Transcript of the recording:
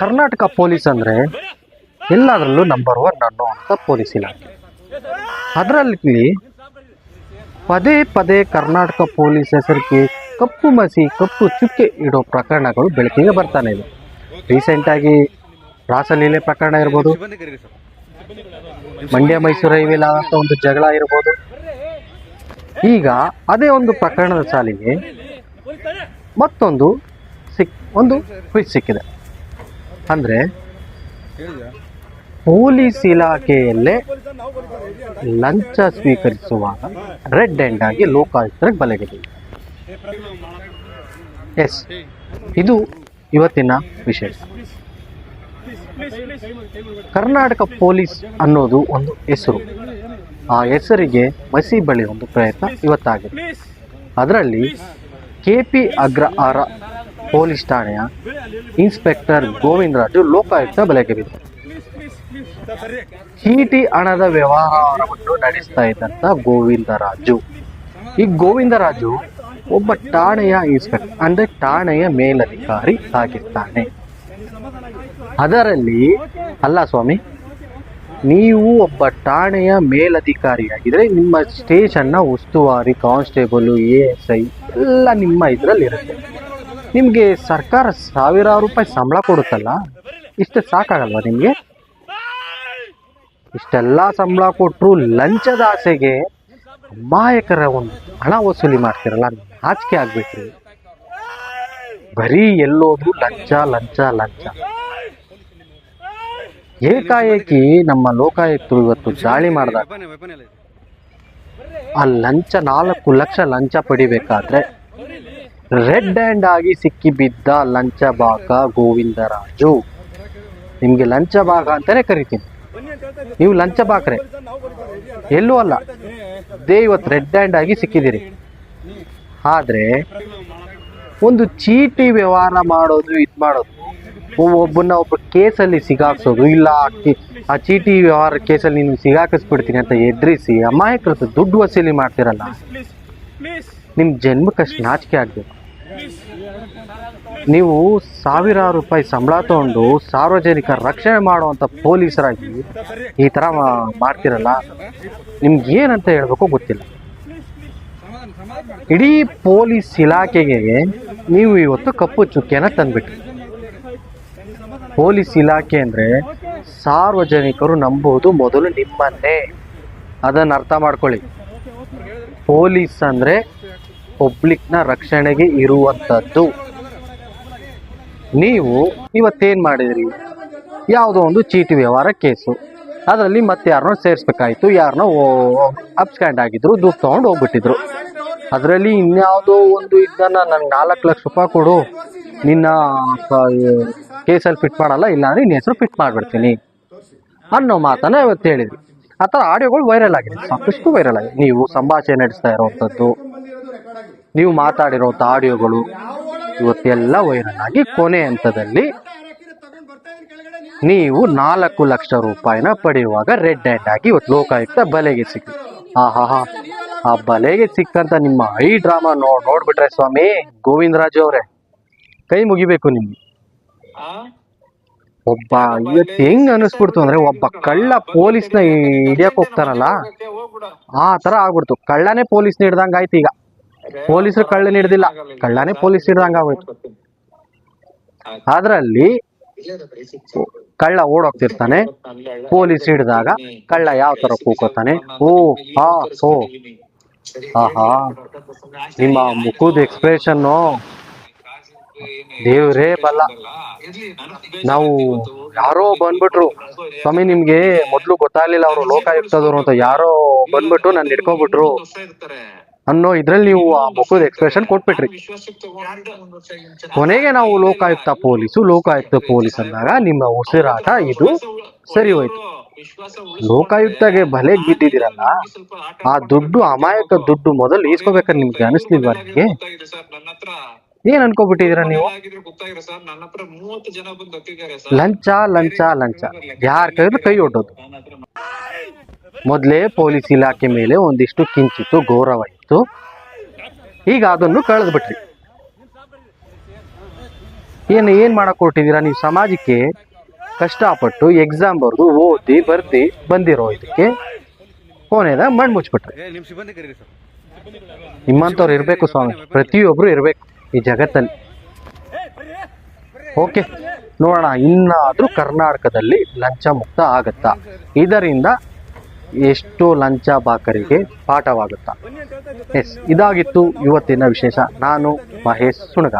Karnataka police ಅಂದರೆ ಎಲ್ಲದರಲ್ಲೂ number one ಅನ್ನುವಂಥ ಪೊಲೀಸ್ ಇಲಾಖೆ. ಅದರಲ್ಲಿ ಪದೇ ಪದೇ ಕರ್ನಾಟಕ ಪೊಲೀಸ್ ಹೆಸರಿಗೆ ಕಪ್ಪು ಮಸಿ, ಕಪ್ಪು ಚುಕ್ಕೆ ಇಡೋ ಪ್ರಕರಣಗಳು ಬೆಳಕಿಗೆ ಬರ್ತಾನೆ ಇದೆ. ರೀಸೆಂಟಾಗಿ ರಾಸಲೀಲೆ ಪ್ರಕರಣ ಇರ್ಬೋದು, ಮಂಡ್ಯ ಮೈಸೂರು ಹೈವೇಲಿ ಆದಂಥ ಒಂದು ಜಗಳ ಇರ್ಬೋದು. ಈಗ ಅದೇ ಒಂದು ಪ್ರಕರಣದ ಸಾಲಿಗೆ ಮತ್ತೊಂದು ಸಿಕ್, ಒಂದು ಟ್ವಿಸ್ಟ್ ಸಿಕ್ಕಿದೆ. ಅಂದರೆ ಪೊಲೀಸ್ ಇಲಾಖೆಯಲ್ಲೇ ಲಂಚ ಸ್ವೀಕರಿಸುವಾಗ ರೆಡ್ ಎಂಡ್ ಆಗಿ ಲೋಕಾಯುಕ್ತರಿಗೆ ಬಲೆಗಿದೆ ಎಸ್ ಇದು ಇವತ್ತಿನ ವಿಷಯ ಕರ್ನಾಟಕ ಪೊಲೀಸ್ ಅನ್ನೋದು ಒಂದು ಹೆಸರು. ಆ ಹೆಸರಿಗೆ ಮಸಿ ಬಳಿ ಒಂದು ಪ್ರಯತ್ನ ಇವತ್ತಾಗಿದೆ. ಅದರಲ್ಲಿ ಕೆ ಪಿ ಅಗ್ರಹಾರ ಪೊಲೀಸ್ ಠಾಣೆಯ ಇನ್ಸ್ಪೆಕ್ಟರ್ ಗೋವಿಂದರಾಜು ಲೋಕಾಯುಕ್ತ ಬಲೆಗೆ ಬಿದ್ದರು ಚೀಟಿ ಹಣದ ವ್ಯವಹಾರವನ್ನು ನಡೆಸ್ತಾ ಇದ್ದಂತ ಗೋವಿಂದರಾಜು ಈ ಗೋವಿಂದರಾಜು ಒಬ್ಬ ಠಾಣೆಯ ಇನ್ಸ್ಪೆಕ್ಟರ್, ಅಂದ್ರೆ ಠಾಣೆಯ ಮೇಲಧಿಕಾರಿ ಆಗಿರ್ತಾನೆ ಅದರಲ್ಲಿ, ಅಲ್ಲ ಸ್ವಾಮಿ, ನೀವು ಒಬ್ಬ ಠಾಣೆಯ ಮೇಲಧಿಕಾರಿಯಾಗಿದ್ರೆ ನಿಮ್ಮ ಸ್ಟೇಷನ್ನ ಉಸ್ತುವಾರಿ ಕಾನ್ಸ್ಟೇಬಲ್, ಎ ಎಸ್ ಐ ಎಲ್ಲ ನಿಮ್ಮ ಇದರಲ್ಲಿ ಇರುತ್ತೆ ನಿಮಗೆ ಸರ್ಕಾರ ಸಾವಿರಾರು ರೂಪಾಯಿ ಸಂಬಳ ಕೊಡುತ್ತಲ್ಲ? ಇಷ್ಟು ಸಾಕಾಗಲ್ವಾ ನಿಮಗೆ? ಇಷ್ಟೆಲ್ಲ ಸಂಬಳ ಕೊಟ್ಟರು ಲಂಚದ ಆಸೆಗೆ ಅಮಾಯಕರ ಒಂದು ಹಣ ವಸೂಲಿ ಮಾಡ್ತಿರಲ್ಲ ನಾಚಿಕೆ ಆಗ್ಬೇಕ್ರಿ ಬರೀ ಎಲ್ಲೋದ್ರು ಲಂಚ ಲಂಚ ಲಂಚ. ಏಕಾಏಕಿ ನಮ್ಮ ಲೋಕಾಯುಕ್ತರು ಇವತ್ತು ದಾಳಿ ಮಾಡಿದಾಗ ಆ ಲಂಚ ನಾಲ್ಕು ಲಕ್ಷ ಲಂಚ ಪಡಿಬೇಕಾದ್ರೆ ರೆಡ್ ಹ್ಯಾಂಡ್ ಆಗಿ ಸಿಕ್ಕಿ ಬಿದ್ದ ಲಂಚ ಬಾಕ ಗೋವಿಂದರಾಜು. ನಿಮಗೆ ಲಂಚ ಭಾಗ ಅಂತಾನೆ ಕರಿತೀನಿ. ನೀವು ಲಂಚ ಬಾಕ್ರೆ ಎಲ್ಲೂ ಅಲ್ಲ. ದೇ ಇವತ್ತು ರೆಡ್ ಹ್ಯಾಂಡ್ ಆಗಿ ಸಿಕ್ಕಿದ್ದೀರಿ. ಆದರೆ ಒಂದು ಚೀಟಿ ವ್ಯವಹಾರ ಮಾಡೋದು ಇದು ಮಾಡೋದು. ಒಬ್ಬ- ಒಬ್ಬನ್ನ ಒಬ್ಬ ಕೇಸಲ್ಲಿ ಸಿಗಾಕ್ಸೋದು. ಇಲ್ಲ ಆ ಆ ಚೀಟಿ ವ್ಯವಹಾರ ಕೇಸಲ್ಲಿ ನೀನು ಸಿಗಾಕಿಸ್ಬಿಡ್ತೀನಿ ಅಂತ ಎದ್ರಿಸಿ ಅಮಾಯಕರ ದುಡ್ಡು ವಸೂಲಿ ಮಾಡ್ತಿರಲ್ಲ. ನಿಮ್ಮ ಜನ್ಮಕ್ಕಷ್ಟು ನಾಚಿಕೆ ಆಗಬೇಕು. ನೀವು ಸಾವಿರಾರು ರೂಪಾಯಿ ಸಂಬಳ ತಗೊಂಡು ಸಾರ್ವಜನಿಕ ರಕ್ಷಣೆ ಮಾಡುವಂಥ ಪೊಲೀಸರಾಗಿ ಈ ಥರ ಮಾಡ್ತಿರಲ್ಲ, ನಿಮ್ಗೆ ಏನಂತ ಹೇಳ್ಬೇಕು ಗೊತ್ತಿಲ್ಲ. ಇಡೀ ಪೊಲೀಸ್ ಇಲಾಖೆಗೆ ನೀವು ಇವತ್ತು ಕಪ್ಪು ಚುಕ್ಕಿಯನ್ನು ತಂದ್ಬಿಟ್ರಿ. ಪೊಲೀಸ್ ಇಲಾಖೆ ಅಂದರೆ ಸಾರ್ವಜನಿಕರು ನಂಬುವುದು ಮೊದಲು ನಿಮ್ಮನ್ನೇ. ಅದನ್ನು ಅರ್ಥ ಮಾಡ್ಕೊಳ್ಳಿ. ಪೊಲೀಸ್ ಅಂದರೆ ಪಬ್ಲಿಕ್ನ ರಕ್ಷಣೆಗೆ ಇರುವಂಥದ್ದು. ನೀವು ಇವತ್ತೇನು ಮಾಡಿದ್ರಿ? ಯಾವುದೋ ಒಂದು ಚೀಟಿ ವ್ಯವಹಾರ ಕೇಸು. ಅದರಲ್ಲಿ ಮತ್ತೆ ಯಾರನ್ನೋ ಸೇರಿಸ್ಬೇಕಾಯ್ತು, ಯಾರನ್ನೋ ಅಪ್ಸ್ಕ್ಯಾಂಡ್ ಆಗಿದ್ರು, ದುಡ್ಡು ತೊಗೊಂಡು ಹೋಗ್ಬಿಟ್ಟಿದ್ರು. ಅದರಲ್ಲಿ ಇನ್ಯಾವುದೋ ಒಂದು ಇದನ್ನ ನನಗೆ ನಾಲ್ಕು ಲಕ್ಷ ರೂಪಾಯಿ ಕೊಡು. ನಿನ್ನ ಕೇಸಲ್ಲಿ ಫಿಟ್ ಮಾಡಲ್ಲ ಇಲ್ಲ ಅಂದ್ರೆ ನಿನ್ನ ಹೆಸರು ಫಿಟ್ ಮಾಡಿಬಿಡ್ತೀನಿ. ಅನ್ನೋ ಮಾತನ್ನ ಇವತ್ತು ಹೇಳಿದ್ವಿ. ಆ ಥರ ಆಡಿಯೋಗಳು ವೈರಲ್ ಆಗಿದೆ ಸಾಕಷ್ಟು ವೈರಲ್ ಆಗಿದೆ ನೀವು ಸಂಭಾಷಣೆ ನಡೆಸ್ತಾ ಇರೋವಂಥದ್ದು. ನೀವು ಮಾತಾಡಿರೋಂಥ ಆಡಿಯೋಗಳು ಇವತ್ತೆಲ್ಲ ವೈರಲ್ ಆಗಿ ಕೊನೆ ಹಂತದಲ್ಲಿ ನೀವು ನಾಲ್ಕು ಲಕ್ಷ ರೂಪಾಯಿನ ಪಡೆಯುವಾಗ ರೆಡ್ ಹ್ಯಾಂಡ್ ಆಗಿ ಇವತ್ತು ಲೋಕಾಯುಕ್ತ ಬಲೆಗೆ ಸಿಕ್ಕಿ ಆ ಹಾ ಹಾ ಆ ಬಲೆಗೆ ಸಿಕ್ಕಂತ ನಿಮ್ಮ ಐ ಡ್ರಾಮಾ ನೋಡ್ ನೋಡ್ಬಿಟ್ರೆ ಸ್ವಾಮಿ, ಗೋವಿಂದರಾಜು ಅವರೇ. ಕೈ ಮುಗಿಬೇಕು ನಿಮ್ಗೆ. ಒಬ್ಬ ಇವತ್ತು ಹೆಂಗ್ ಅನಿಸ್ಬಿಡ್ತು ಅಂದ್ರೆ ಒಬ್ಬ ಕಳ್ಳ ಪೊಲೀಸ್ನ ಹಿಡಿಯಕ್ ಹೋಗ್ತಾರಲ್ಲ? ಆ ತರ ಆಗ್ಬಿಡ್ತು. ಕಳ್ಳನೇ ಪೊಲೀಸ್ನ ಹಿಡ್ದಂಗ ಆಯ್ತು ಈಗ. ಪೊಲೀಸರು ಕಳ್ಳನ ಹಿಡ್ದಿಲ್ಲ ಕಳ್ಳನೇ ಪೊಲೀಸ್ ಹಿಡ್ದಂಗ ಆಗೋಯ್ತು ಅದ್ರಲ್ಲಿ ಕಳ್ಳ ಓಡೋಗ್ತಿರ್ತಾನೆ ಪೊಲೀಸ್ ಹಿಡ್ದಾಗ ಕಳ್ಳ ಯಾವ ತರ ಕೂಕೋತಾನೆ ಓ ಹಾ ಓ ಆಹಾ ನಿಮ್ಮ ಮುಖದ ಎಕ್ಸ್ಪ್ರೆಷನ್ ದೇವ್ರೇ ಬಲ್ಲ ನಾವು ಯಾರೋ ಬಂದ್ಬಿಟ್ರು ಸ್ವಾಮಿ ನಿಮ್ಗೆ ಮೊದ್ಲು ಗೊತ್ತಾಗ್ಲಿಲ್ಲ ಅವರು ಲೋಕಾಯುಕ್ತದವ್ರು ಅಂತ ಯಾರೋ ಬಂದ್ಬಿಟ್ಟು ನನ್ ಹಿಡ್ಕೊಬಿಟ್ರು ಅನ್ನೋ ಇದ್ರಲ್ಲಿ ನೀವು ಆ ಮಗುದ ಎಕ್ಸ್ಪ್ರೆಷನ್ ಕೊಟ್ಬಿಟ್ರಿ. ಕೊನೆಗೆ ನಾವು ಲೋಕಾಯುಕ್ತ ಪೊಲೀಸು ಲೋಕಾಯುಕ್ತ ಪೊಲೀಸ್ ಅಂದಾಗ ನಿಮ್ಮ ಉಸಿರಾಟ ಇದು ಸರಿ ಹೋಯ್ತು. ಲೋಕಾಯುಕ್ತಗೆ ಬಲೆ ಬಿದ್ದಿದ್ದೀರಲ್ಲ ಆ ದುಡ್ಡು ಅಮಾಯಕ ದುಡ್ಡು ಮೊದಲು ಈಸ್ಕೋಬೇಕಾದ್ರೆ ನಿಮ್ಗೆ ಅನಿಸ್ಲಿಲ್ವಾ ನಿಮ್ಗೆ? ಏನ್ ಅನ್ಕೋಬಿಟ್ಟಿದೀರ ನೀವು? ಲಂಚ ಲಂಚ ಲಂಚ. ಯಾರ ಕೈಗೂ ಕೈ ಒಡ್ಡೋದು. ಮೊದಲೇ ಪೊಲೀಸ್ ಇಲಾಖೆ ಮೇಲೆ ಒಂದಿಷ್ಟು ಕಿಂಚಿತ್ತು ಗೌರವ ಇತ್ತು. ಈಗ ಅದನ್ನು ಕಳೆದ್ಬಿಟ್ರಿ ಏನು ಏನು ಮಾಡಕ್ಕೆ ಹೊರಟಿದ್ದೀರಾ? ನೀವು ಸಮಾಜಕ್ಕೆ ಕಷ್ಟಪಟ್ಟು ಎಕ್ಸಾಮ್ ಬರೆದು ಓದಿ ಬರ್ದು ಬಂದಿರೋ ಇದಕ್ಕೆ ಕೊನೆದ ಮಣ್ಣು ಮುಚ್ಚಿಬಿಟ್ರೆ. ನಿಮ್ಮಂಥವ್ರು ಇರಬೇಕು ಸ್ವಾಮಿ. ಪ್ರತಿಯೊಬ್ಬರು ಇರಬೇಕು ಈ ಜಗತ್ತಲ್ಲಿ. ಓಕೆ ನೋಡೋಣ. ಇನ್ನಾದರೂ ಕರ್ನಾಟಕದಲ್ಲಿ ಲಂಚ ಮುಕ್ತ ಆಗತ್ತಾ? ಇದರಿಂದ ಎಷ್ಟು ಲಂಚ ಬಾಕರಿಗೆ ಪಾಠವಾಗುತ್ತಾ? ಎಸ್ ಇದಾಗಿತ್ತು ಇವತ್ತಿನ ವಿಶೇಷ. ನಾನು ಮಹೇಶ್ ಸುಣಗ.